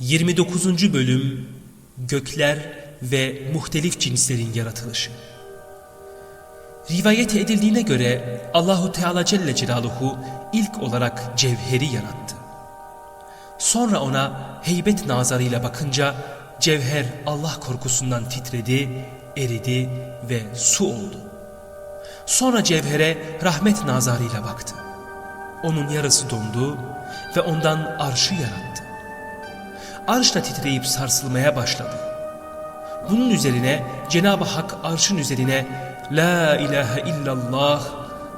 29. Bölüm Gökler ve Muhtelif Cinslerin Yaratılışı Rivayet edildiğine göre Allahu Teala Celle Celaluhu ilk olarak cevheri yarattı. Sonra ona heybet nazarıyla bakınca cevher Allah korkusundan titredi, eridi ve su oldu. Sonra cevhere rahmet nazarıyla baktı. Onun yarısı dondu ve ondan arşı yarattı. Arş da titreyip sarsılmaya başladı. Bunun üzerine Cenab-ı Hak arşın üzerine La ilahe illallah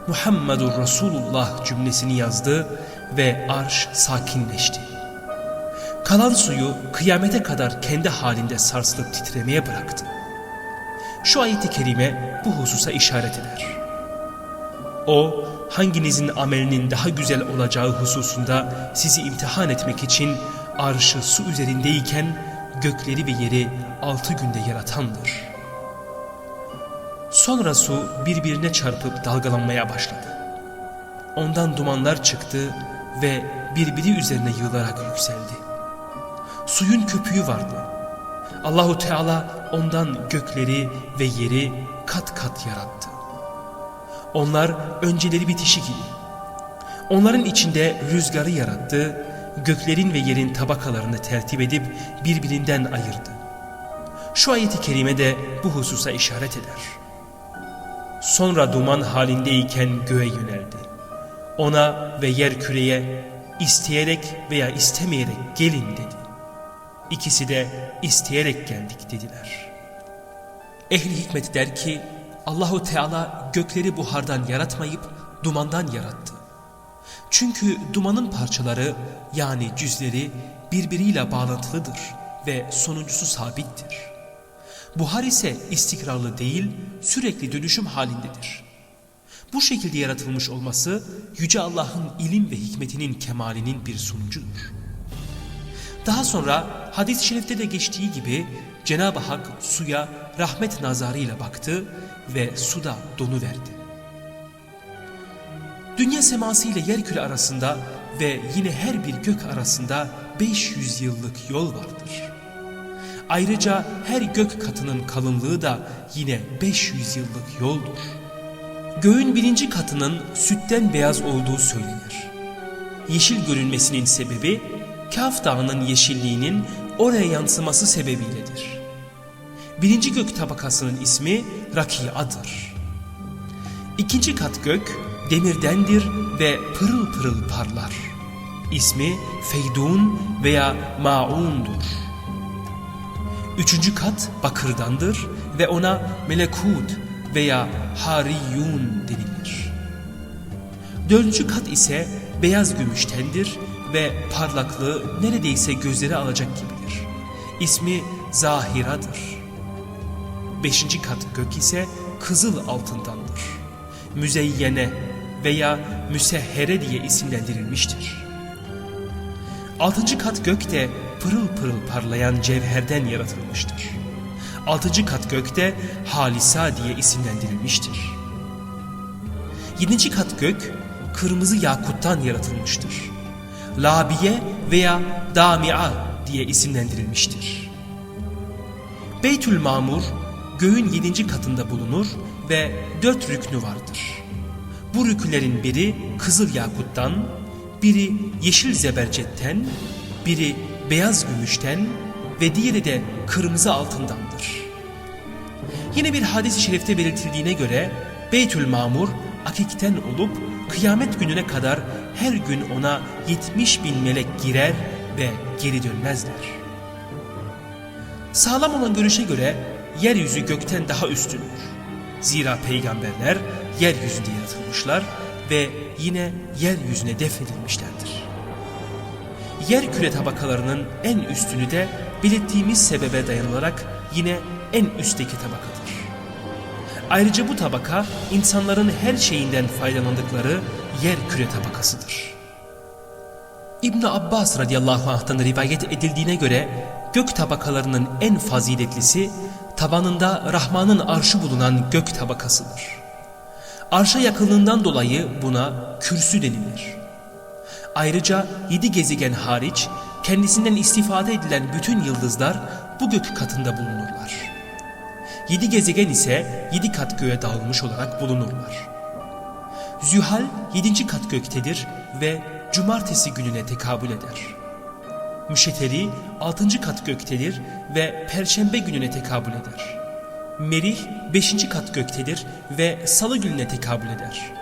Muhammedur Resulullah cümlesini yazdı ve arş sakinleşti. Kalan suyu kıyamete kadar kendi halinde sarsılıp titremeye bıraktı. Şu ayeti kerime bu hususa işaret eder. O, hanginizin amelinin daha güzel olacağı hususunda sizi imtihan etmek için arşı su üzerindeyken gökleri ve yeri altı günde yaratandır. Sonra su birbirine çarpıp dalgalanmaya başladı. Ondan dumanlar çıktı ve birbiri üzerine yığılarak yükseldi. Suyun köpüğü vardı. Allahu Teala ondan gökleri ve yeri kat kat yarattı. Onlar önceleri bitişik idi. Onların içinde rüzgarı yarattı, göklerin ve yerin tabakalarını tertip edip birbirinden ayırdı. Şu ayeti kerime de bu hususa işaret eder. Sonra duman halindeyken göğe yöneldi. Ona ve yer küreye isteyerek veya istemeyerek gelin dedi. İkisi de isteyerek geldik dediler. Ehli hikmet der ki Allahu Teala gökleri buhardan yaratmayıp dumandan yarattı. Çünkü dumanın parçaları yani cüzleri birbiriyle bağlantılıdır ve sonuncusu sabittir. Buhar ise istikrarlı değil, sürekli dönüşüm halindedir. Bu şekilde yaratılmış olması Yüce Allah'ın ilim ve hikmetinin kemalinin bir sonucudur. Daha sonra hadis-i şerifte de geçtiği gibi Cenab-ı Hak suya rahmet nazarıyla baktı ve suda donuverdi. Dünya seması ile yerküre arasında ve yine her bir gök arasında 500 yıllık yol vardır. Ayrıca her gök katının kalınlığı da yine 500 yıllık yoldur. Göğün birinci katının sütten beyaz olduğu söylenir. Yeşil görünmesinin sebebi Kaf Dağı'nın yeşilliğinin oraya yansıması sebebiyledir. Birinci gök tabakasının ismi Rakia'dır. İkinci kat gök demirdendir ve pırıl pırıl parlar. İsmi Feydun veya Maun'dur. Üçüncü kat bakırdandır ve ona Melekud veya Hariyun denilir. Dördüncü kat ise beyaz gümüştendir ve parlaklığı neredeyse gözleri alacak gibidir. İsmi Zahira'dır. Beşinci kat gök ise kızıl altındandır. Müzeyyene veya müsehhere diye isimlendirilmiştir. Altıncı kat gök de pırıl pırıl parlayan cevherden yaratılmıştır. Altıncı kat gök de Halisa diye isimlendirilmiştir. Yedinci kat gök kırmızı yakuttan yaratılmıştır. Labiye veya Damia diye isimlendirilmiştir. Beytül Mamur göğün yedinci katında bulunur ve dört rüknü vardır. Bu rükünlerin biri kızıl yakuttan, biri yeşil zebercetten, biri beyaz gümüşten ve diğeri de kırmızı altındandır. Yine bir hadis-i şerifte belirtildiğine göre Beytül Mamur akikten olup kıyamet gününe kadar her gün ona 70 bin melek girer ve geri dönmezler. Sağlam olan görüşe göre yeryüzü gökten daha üstündür. Zira peygamberler yeryüzünde yaratılmışlar ve yine yeryüzüne defnedilmişlerdir. Yer küre tabakalarının en üstünü de belirttiğimiz sebebe dayanılarak yine en üstteki tabakadır. Ayrıca bu tabaka insanların her şeyinden faydalandıkları yer küre tabakasıdır. İbn Abbas radıyallahu anh'tan rivayet edildiğine göre gök tabakalarının en faziletlisi tabanında Rahman'ın arşı bulunan gök tabakasıdır. Arşa yakınlığından dolayı buna kürsü denilir. Ayrıca yedi gezegen hariç kendisinden istifade edilen bütün yıldızlar bu gök katında bulunurlar. Yedi gezegen ise yedi kat göğe dağılmış olarak bulunurlar. Zühal yedinci kat göktedir ve cumartesi gününe tekabül eder. Müşeteri altıncı kat göktedir ve perşembe gününe tekabül eder. Merih beşinci kat göktedir ve salı gününe tekabül eder.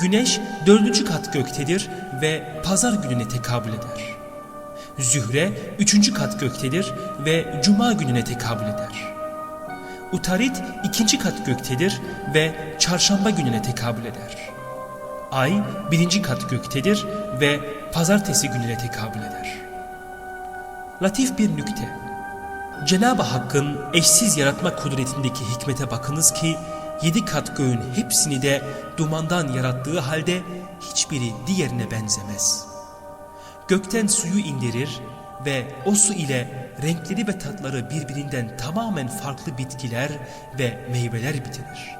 Güneş dördüncü kat göktedir ve pazar gününe tekabül eder. Zühre üçüncü kat göktedir ve cuma gününe tekabül eder. Utarit ikinci kat göktedir ve çarşamba gününe tekabül eder. Ay birinci kat göktedir ve pazartesi gününe tekabül eder. Latif bir nükte. Cenab-ı Hakk'ın eşsiz yaratma kudretindeki hikmete bakınız ki yedi kat göğün hepsini de dumandan yarattığı halde hiçbiri diğerine benzemez. Gökten suyu indirir ve o su ile renkleri ve tatları birbirinden tamamen farklı bitkiler ve meyveler bitirir.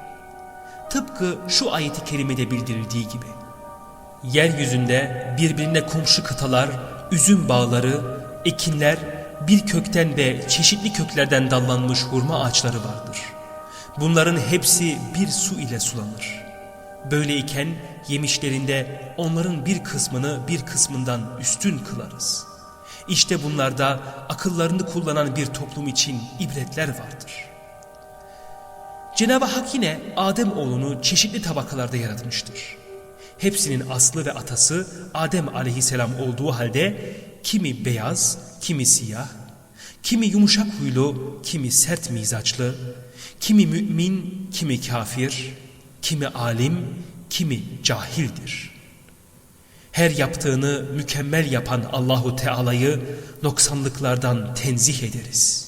Tıpkı şu ayeti kerimede bildirildiği gibi. Yeryüzünde birbirine komşu kıtalar, üzüm bağları, ekinler, bir kökten ve çeşitli köklerden dallanmış hurma ağaçları vardır. Bunların hepsi bir su ile sulanır. Böyleyken yemişlerinde onların bir kısmını bir kısmından üstün kılarız. İşte bunlarda akıllarını kullanan bir toplum için ibretler vardır. Cenab-ı Hak yine Adem oğlunu çeşitli tabakalarda yaratmıştır. Hepsinin aslı ve atası Adem aleyhisselam olduğu halde kimi beyaz, kimi siyah, kimi yumuşak huylu, kimi sert mizaçlı, kimi mümin, kimi kafir, kimi alim, kimi cahildir. Her yaptığını mükemmel yapan Allahu Teala'yı noksanlıklardan tenzih ederiz.